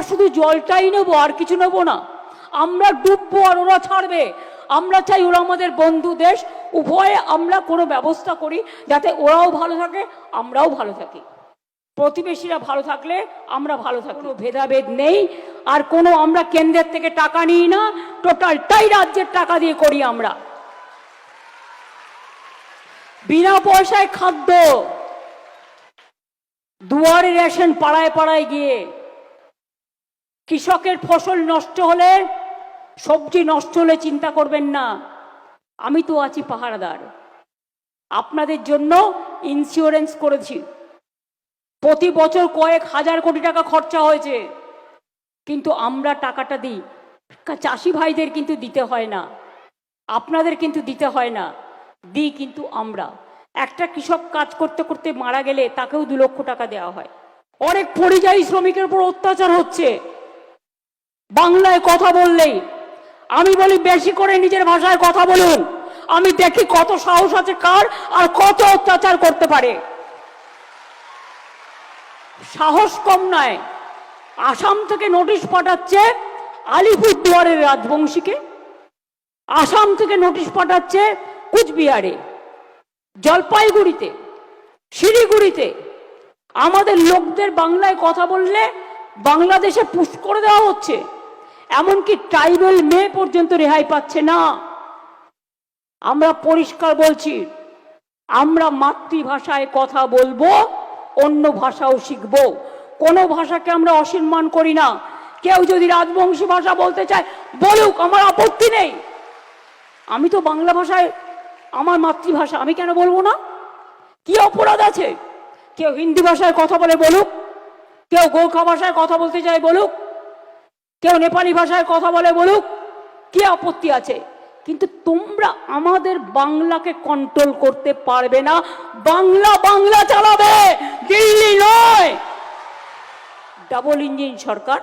আমরা শুধু জলটাই নেব, আর কিছু নেব না। আমরা ডুববো আর ওরা ছাড়বে। আমরা চাই ওরা আমাদের বন্ধু দেশ, উভয়ে আমরা কোনো ব্যবস্থা করি যাতে ওরাও ভালো থাকে, আমরাও ভালো থাকি। প্রতিবেশীরা ভালো থাকলে আমরা ভালো থাকি। কোনো ভেদাভেদ নেই, আর কোনো আমরা কেন্দ্রের থেকে টাকা নিই না, টোটালটাই রাজ্যের টাকা দিয়ে করি আমরা। বিনা পয়সায় খাদ্য, দুয়ারে রেশন পাড়ায় পাড়ায় গিয়ে কৃষকের ফসল নষ্ট হলে, সবজি নষ্ট হলে চিন্তা করবেন না। আমি তো আছি পাহারাদার। আপনাদের জন্য ইন্স্যুরেন্স করেছি। প্রতি বছর কয়েক হাজার কোটি টাকা খরচা হয়েছে। কিন্তু আমরা টাকাটা দিই। চাষি ভাইদের কিন্তু দিতে হয় না। আপনাদের কিন্তু দিতে হয় না। দিই কিন্তু আমরা। একটা কৃষক কাজ করতে করতে মারা গেলে তাকেও দু লক্ষ টাকা দেওয়া হয়। অনেক পরিযায়ী শ্রমিকের উপর অত্যাচার হচ্ছে। বাংলায় কথা বললেই, আমি বলি বেশি করে নিজের ভাষায় কথা বলুন। আমি দেখি কত সাহস আছে কার আর কত অত্যাচার করতে পারে। সাহস কম নয়। আসাম থেকে নোটিশ পাঠাচ্ছে আলিপুরদুয়ারের রাজবংশীকে। আসাম থেকে নোটিশ পাঠাচ্ছে কুচবিহারে। জলপাইগুড়িতে, শিলিগুড়িতে। আমাদের লোকদের বাংলায় কথা বললে বাংলাদেশে পুশ করে দেওয়া হচ্ছে। এমনকি ট্রাইবেল মেয়ে পর্যন্ত রেহাই পাচ্ছে না। আমরা পরিষ্কার বলছি, আমরা মাতৃভাষায় কথা বলব, অন্য ভাষাও শিখব। কোনো ভাষাকে আমরা অসম্মান করি না। কেউ যদি রাজবংশী ভাষা বলতে চায়, বলুক, আমার আপত্তি নেই। আমি তো বাংলা ভাষায়, আমার মাতৃভাষা, আমি কেন বলব না? কি অপরাধ আছে? কেউ হিন্দি ভাষায় কথা বলে বলুক, কেউ গোর্খা ভাষায় কথা বলতে চায় বলুক কেউ নেপালি ভাষায় কথা বলে বলুক, কি আপত্তি আছে? কিন্তু তোমরা আমাদের বাংলাকে কন্ট্রোল করতে পারবে না। বাংলা বাংলা চালাবে, দিল্লি নয়। ডাবল ইঞ্জিন সরকার।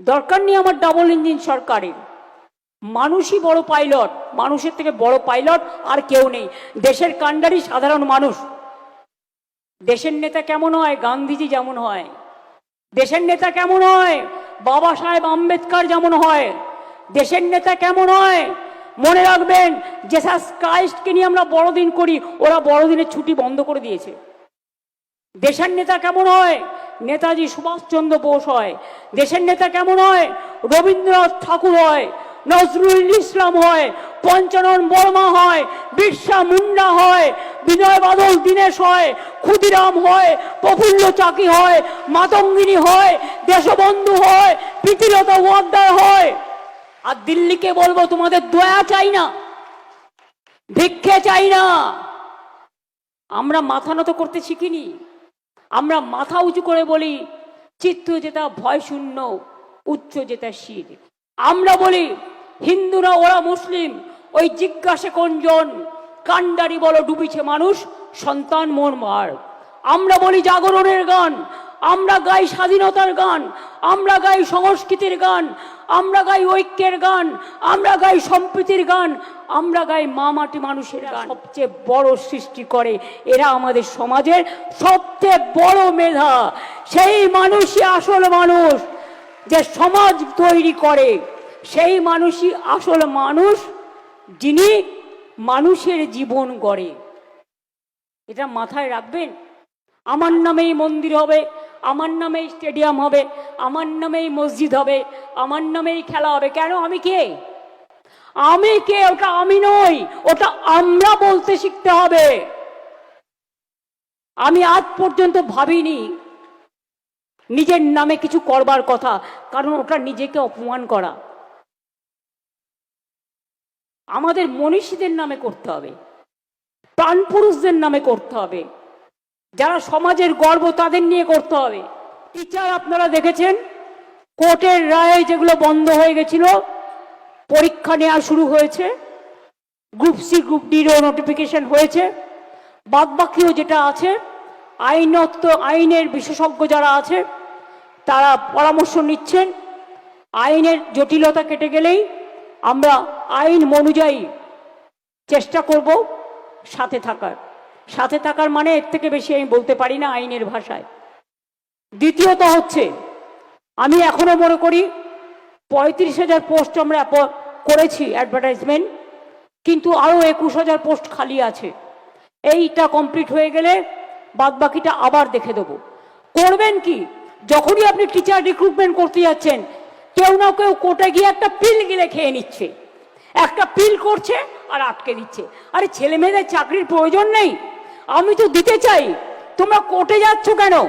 দরকার নেই আমার ডাবল ইঞ্জিন সরকারের। মানুষই বড় পাইলট মানুষের থেকে বড় পাইলট আর কেউ নেই। দেশের কাণ্ডারি সাধারণ মানুষ। দেশের নেতা কেমন হয়? গান্ধীজি যেমন হয়। দেশের নেতা কেমন হয়? বাবা সাহেব আম্বেদকর যেমন হয়। দেশের নেতা কেমন হয়? মনে রাখবেন জেসাস ক্রাইস্টকে নিয়ে আমরা বড়দিন করি, ওরা বড়দিনের ছুটি বন্ধ করে দিয়েছে। দেশের নেতা কেমন হয়? নেতাজি সুভাষচন্দ্র বোস হয়। দেশের নেতা কেমন হয়? রবীন্দ্রনাথ ঠাকুর হয়। নজরুল ইসলাম হয়, পঞ্চানন বর্মা হয়, বিরসা মুন্ডা হয়, বিনয় বাদল দীনেশ হয়, ক্ষুদিরাম হয়, প্রফুল্ল চাকি হয়, মাতঙ্গিনী হয়, দেশবন্ধু হয়, প্রীতিলতা ওয়াদ্দার হয়। আর দিল্লিকে বলব, তোমাদের দয়া চাই না, ভিক্ষে চাই না। আমরা মাথা নত করতে শিখিনি। আমরা মাথা উঁচু করে বলি, চিত্ত যেটা ভয় শূন্য, উচ্চ যেটা শির। আমরা বলি, হিন্দুরা, ওরা মুসলিম। ওই জিজ্ঞাসে কোনজন কান্ডারি বলো, ডুবিছে মানুষ, সন্তান মন মার। আমরা বলি জাগরণের গান, আমরা গাই স্বাধীনতার গান, আমরা গাই সংস্কৃতির গান, আমরা গাই ঐক্যের গান, আমরা গাই সম্প্রীতির গান, আমরা গাই মা মাটি মানুষের গান। সবচেয়ে বড় সৃষ্টি করে এরা আমাদের সমাজের সবচেয়ে বড় মেধা। সেই মানুষই আসল মানুষ যে সমাজ তৈরি করে। সেই মানুষই আসল মানুষ যিনি মানুষের জীবন গড়ে। এটা মাথায় রাখবেন। আমার নামেই মন্দির হবে, আমার নামেই স্টেডিয়াম হবে, আমার নামেই মসজিদ হবে, আমার নামেই খেলা হবে। কেন? আমি কে? আমি কে? ওটা আমি নই, ওটা আমরা বলতে শিখতে হবে। আমি আজ পর্যন্ত ভাবিনি নিজের নামে কিছু করবার কথা, কারণ ওটা নিজেকে অপমান করা। আমাদের মনীষীদের নামে করতে হবে, প্রাণপুরুষদের নামে করতে হবে, যারা সমাজের গর্ব তাদের নিয়ে করতে হবে। টিচার আপনারা দেখেছেন, কোর্টের রায়ে যেগুলো বন্ধ হয়ে গেছিল, পরীক্ষা নেওয়া শুরু হয়েছে গ্রুপ সি গ্রুপ ডিরও নোটিফিকেশন হয়েছে, বাদবাকিও যেটা আছে, আইনত, আইনের বিশেষজ্ঞ যারা আছে, তারা পরামর্শ নিচ্ছেন, আইনের জটিলতা কেটে গেলেই আমরা আইন অনুযায়ী চেষ্টা করব সাথে থাকার। সাথে থাকার মানে এর থেকে বেশি আমি বলতে পারি না আইনের ভাষায়। দ্বিতীয়ত হচ্ছে, আমি এখনও মনে করি পঁয়ত্রিশ হাজার পোস্ট আমরা করেছি অ্যাডভার্টাইজমেন্ট, কিন্তু আরও একুশ হাজার পোস্ট খালি আছে। এইটা কমপ্লিট হয়ে গেলে বাদ বাকিটা আবার দেখে দেবো। করবেন কি? যখনই আপনি টিচার রিক্রুটমেন্ট করতে যাচ্ছেন কেউ না কেউ কোর্টে গিয়ে একটা পিল গিলে খেয়ে নিচ্ছে। একটা পিল করছে আর আটকে দিচ্ছে। আরে ছেলে মেয়েদের চাকরির প্রয়োজন নেই। আমি তো দিতে চাই। তোমরা কোর্টে যাচ্ছ কেন?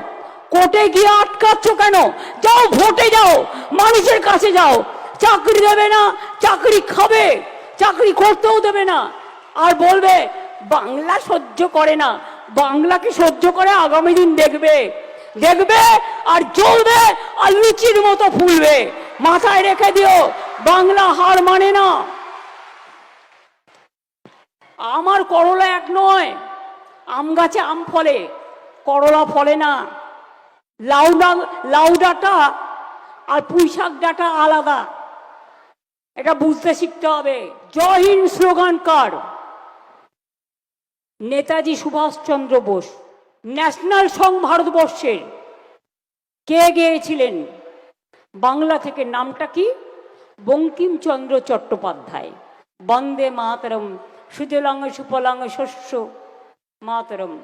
কোর্টে গিয়ে আটকাচ্ছ কেন? যাও, ভোটে যাও, মানুষের কাছে যাও। চাকরি দেবে না, চাকরি খাবে, চাকরি করতেও দেবে না। আর বলবে, বাংলা সহ্য করে না। বাংলাকে সহ্য করে? আগামী দিন দেখবে। দেখবে আর জ্বলবে আর লুচির মতো ফুলবে। মাথায় রেখে দিও, বাংলা হার মানে না। আমার করলা এক নয়, আম গাছে আম ফলে, করলা ফলে না। লাউ লাউ ডাটা আর পুঁই শাক ডাটা আলাদা। এটা বুঝতে শিখতে হবে। জয় হিন্দ স্লোগান কার? নেতাজি সুভাষচন্দ্র বোস, ন্যাশনাল সং ভারতবর্ষের। কে গেয়েছিলেন? বাংলা থেকে নামটা কি? বঙ্কিমচন্দ্র চট্টোপাধ্যায়। বন্দে মাতরম সুজলাঙ্গ সুফলাঙ্গ শস্য, মাতরম।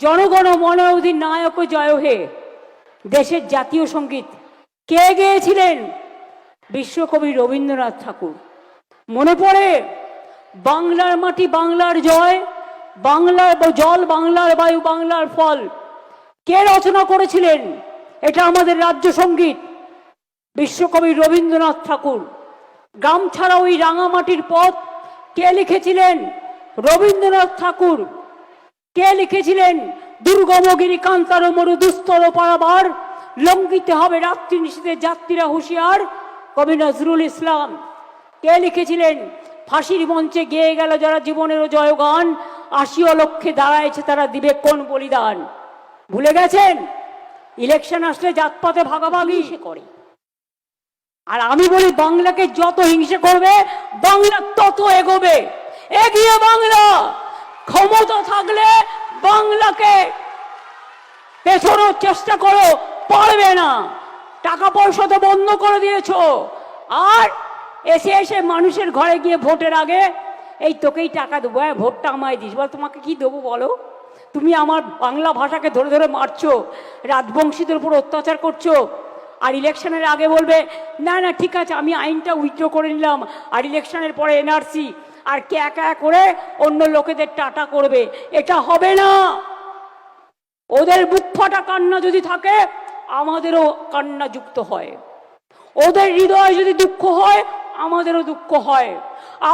জনগণ মন নায়ক জয় হে। দেশের জাতীয় সংগীত কে গেয়েছিলেন? বিশ্বকবি রবীন্দ্রনাথ ঠাকুর। মনে পড়ে, বাংলার মাটি বাংলার জয়, বাংলার জল বাংলার বায়ু বাংলার ফল। কে রচনা করেছিলেন? এটা আমাদের রাজ্য সংগীত। বিশ্বকবি রবীন্দ্রনাথ ঠাকুর, গ্রাম ছাড়া ওই রাঙামাটির পথ কে লিখেছিলেন? রবীন্দ্রনাথ ঠাকুর। কে লিখেছিলেন? দুর্গমগিরি, কান্তার মরু দুস্তর পারাবার। লঙ্ঘিতে হবে রাত্রি নিশীতে যাত্রীরা হুঁশিয়ার। কবি নজরুল ইসলাম, কে লিখেছিলেন? ফাঁসির মঞ্চে গেয়ে গেল যারা জীবনেরও জয়গান। আশিও লক্ষ্যে দাঁড়ায়ছে তারা দিবে কোন বলিদান। ভুলে গেছেন? ইলেকশন আসলে জাতপাতে ভাগাভাগি সে করে। আর আমি বলি, বাংলাকে যত হিংসে করবে, বাংলা তত এগোবে। এগিয়ে বাংলা! ক্ষমতা থাকলে বাংলাকে পেছনোর চেষ্টা করো, পারবে না। টাকা পয়সা তো বন্ধ করে দিয়েছ। আর এসে এসে মানুষের ঘরে গিয়ে ভোটের আগে, এই তোকেই টাকা দেবো হ্যাঁ ভোটটা আমায় দিস। বল, তোমাকে কি দেবো বলো? তুমি আমার বাংলা ভাষাকে ধরে ধরে মারছো, রাজবংশীদের উপর অত্যাচার করছ, আর ইলেকশনের আগে বলবে, না না, ঠিক আছে, আমি আইনটা উইথড্র করে নিলাম, আর ইলেকশনের পরে এনআরসি আর কে একা করে অন্য লোকেদের টাটা করবে। এটা হবে না। ওদের বুক ফাটা কান্না যদি থাকে, আমাদেরও কান্না যুক্ত হয়। ওদের হৃদয়ে যদি দুঃখ হয়, আমাদেরও দুঃখ হয়।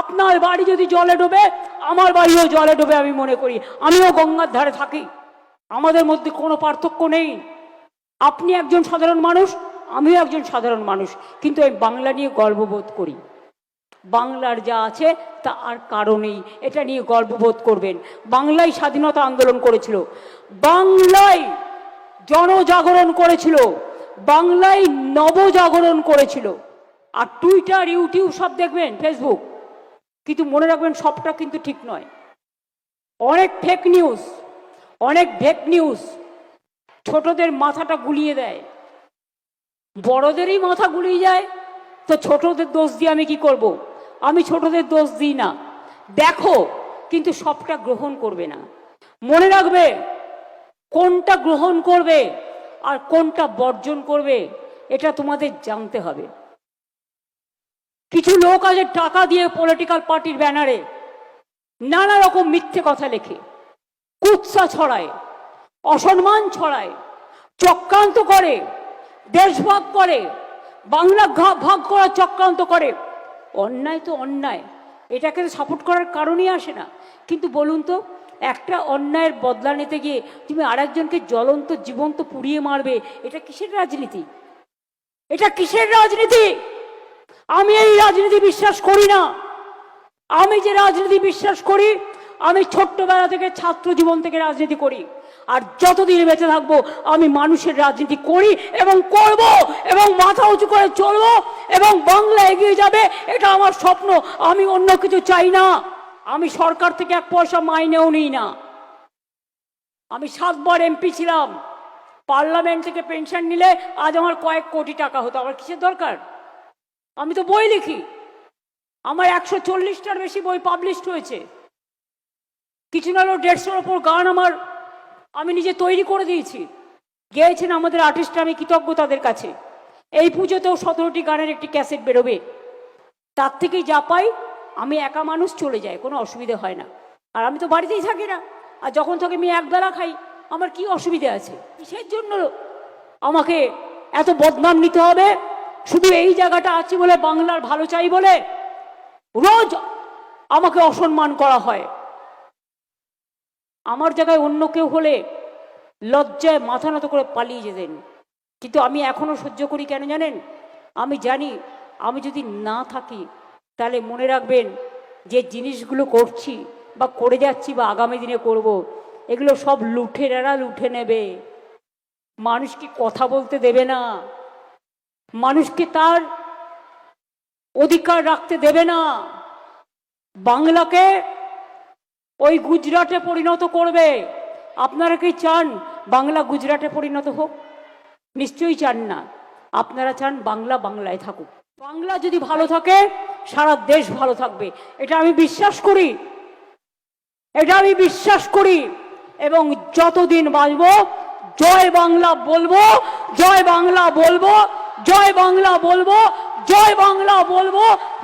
আপনার বাড়ি যদি জলে ডোবে আমার বাড়িও জলে ডোবে আমি মনে করি। আমিও গঙ্গার ধারে থাকি। আমাদের মধ্যে কোনো পার্থক্য নেই। আপনি একজন সাধারণ মানুষ, আমিও একজন সাধারণ মানুষ। কিন্তু আমি বাংলা নিয়ে গর্ববোধ করি। বাংলার যা আছে, তা আর কারণেই এটা নিয়ে গর্ববোধ করবেন। বাংলায় স্বাধীনতা আন্দোলন করেছিল। বাংলায় জনজাগরণ করেছিল। বাংলায় নবজাগরণ করেছিল। আর টুইটার ইউটিউব সব দেখবেন ফেসবুক কিন্তু মনে রাখবেন সবটা কিন্তু ঠিক নয়। অনেক ফেক নিউজ অনেক ফেক নিউজ ছোটদের মাথাটা গুলিয়ে দেয়। বড়দেরই মাথা গুলিয়ে যায়, তো ছোটদের দোষ দিয়ে আমি কি করব। আমি ছোটদের দোষ দিই না। দেখো, কিন্তু সবটা গ্রহণ করবে না। মনে রাখবে, কোনটা গ্রহণ করবে আর কোনটা বর্জন করবে, এটা তোমাদের জানতে হবে। কিছু লোক আছে টাকা দিয়ে পলিটিক্যাল পার্টির ব্যানারে, নানা রকম মিথ্যে কথা লেখে, কুৎসা ছড়ায়, অসম্মান ছড়ায়, চক্রান্ত করে দেশভাগ করে, বাংলা ভাগ করার চক্রান্ত করে। অন্যায় তো অন্যায়, এটাকে সাপোর্ট করার কারণই আসে না। কিন্তু বলুন তো, একটা অন্যায়ের বদলা নিতে গিয়ে তুমি আরেকজনকে জ্বলন্ত, জীবন্ত পুড়িয়ে মারবে, এটা কিসের রাজনীতি? এটা কিসের রাজনীতি? আমি এই রাজনীতি বিশ্বাস করি না। আমি যে রাজনীতি বিশ্বাস করি, আমি ছোট্টবেলা থেকে ছাত্র জীবন থেকে রাজনীতি করি। আর যতদিন বেঁচে থাকব, আমি মানুষের রাজনীতি করি এবং করব এবং মাথা উঁচু করে চলবো এবং বাংলা এগিয়ে যাবে, এটা আমার স্বপ্ন। আমি অন্য কিছু চাই না। আমি সরকার থেকে এক পয়সা মাইনেও নিই না। আমি সাতবার এমপি ছিলাম। পার্লামেন্ট থেকে পেনশন নিলে আজ আমার কয়েক কোটি টাকা হতো। আমার কিসের দরকার? আমি তো বই লিখি। আমার একশো চল্লিশটার বেশি বই পাবলিশড হয়েছে। কিছু না হলেও দেড়শোর ওপর গান আমার, আমি নিজে তৈরি করে দিয়েছি। গেয়েছেন আমাদের আর্টিস্ট আমি কৃতজ্ঞ তাদের কাছে। এই পুজোতেও সতেরোটি গানের একটি ক্যাসেট বেরোবে। তার থেকেই যা পাই, আমি একা মানুষ চলে যায় কোনো অসুবিধে হয় না। আর আমি তো বাড়িতেই থাকি না। আর যখন থেকে আমি একবেলা খাই, আমার কি অসুবিধে আছে? কিসের জন্য আমাকে এত বদনাম নিতে হবে? শুধু এই জায়গাটা আছে বলে বাংলার ভালো চাই বলে রোজ আমাকে অসম্মান করা হয়। আমার জায়গায় অন্য কেউ হলে লজ্জায় মাথা নত করে পালিয়ে যেতেন। কিন্তু আমি এখনও সহ্য করি কেন জানেন? আমি জানি আমি যদি না থাকি, তাহলে মনে রাখবেন যে জিনিসগুলো করছি বা করে যাচ্ছি বা আগামী দিনে করব। এগুলো সব লুঠেরারা লুঠে নেবে। মানুষকে কথা বলতে দেবে না? মানুষকে তার অধিকার রাখতে দেবে না। বাংলাকে ওই গুজরাটে পরিণত করবে। আপনারা কি চান বাংলা গুজরাটে পরিণত হোক? নিশ্চয়ই চান না। আপনারা চান বাংলা বাংলায় থাকুক। বাংলা যদি ভালো থাকে, সারা দেশ ভালো থাকবে। এটা আমি বিশ্বাস করি। এটা আমি বিশ্বাস করি। এবং যতদিন বাঁচবো, জয় বাংলা বলব, জয় বাংলা বলব জয় বাংলা বলব, জয় বাংলা বলব,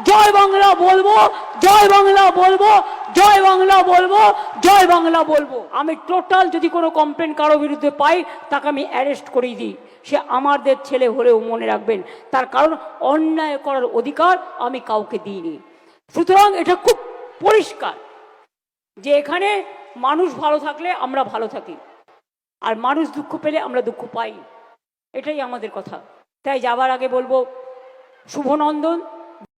জয় বাংলা বলব, জয় বাংলা বলব, জয় বাংলা বলব, জয় বাংলা বলব। আমি টোটাল যদি কোনো কমপ্লেন কারও বিরুদ্ধে পাই, তাকে আমি অ্যারেস্ট করিয়ে দিই। সে আমাদের ছেলে হলেও মনে রাখবেন, তার কারণ অন্যায় করার অধিকার আমি কাউকে দিইনি। সুতরাং এটা খুব পরিষ্কার যে এখানে মানুষ ভালো থাকলে আমরা ভালো থাকি, আর মানুষ দুঃখ পেলে আমরা দুঃখ পাই। এটাই আমাদের কথা। তাই যাবার আগে বলব শুভনন্দন।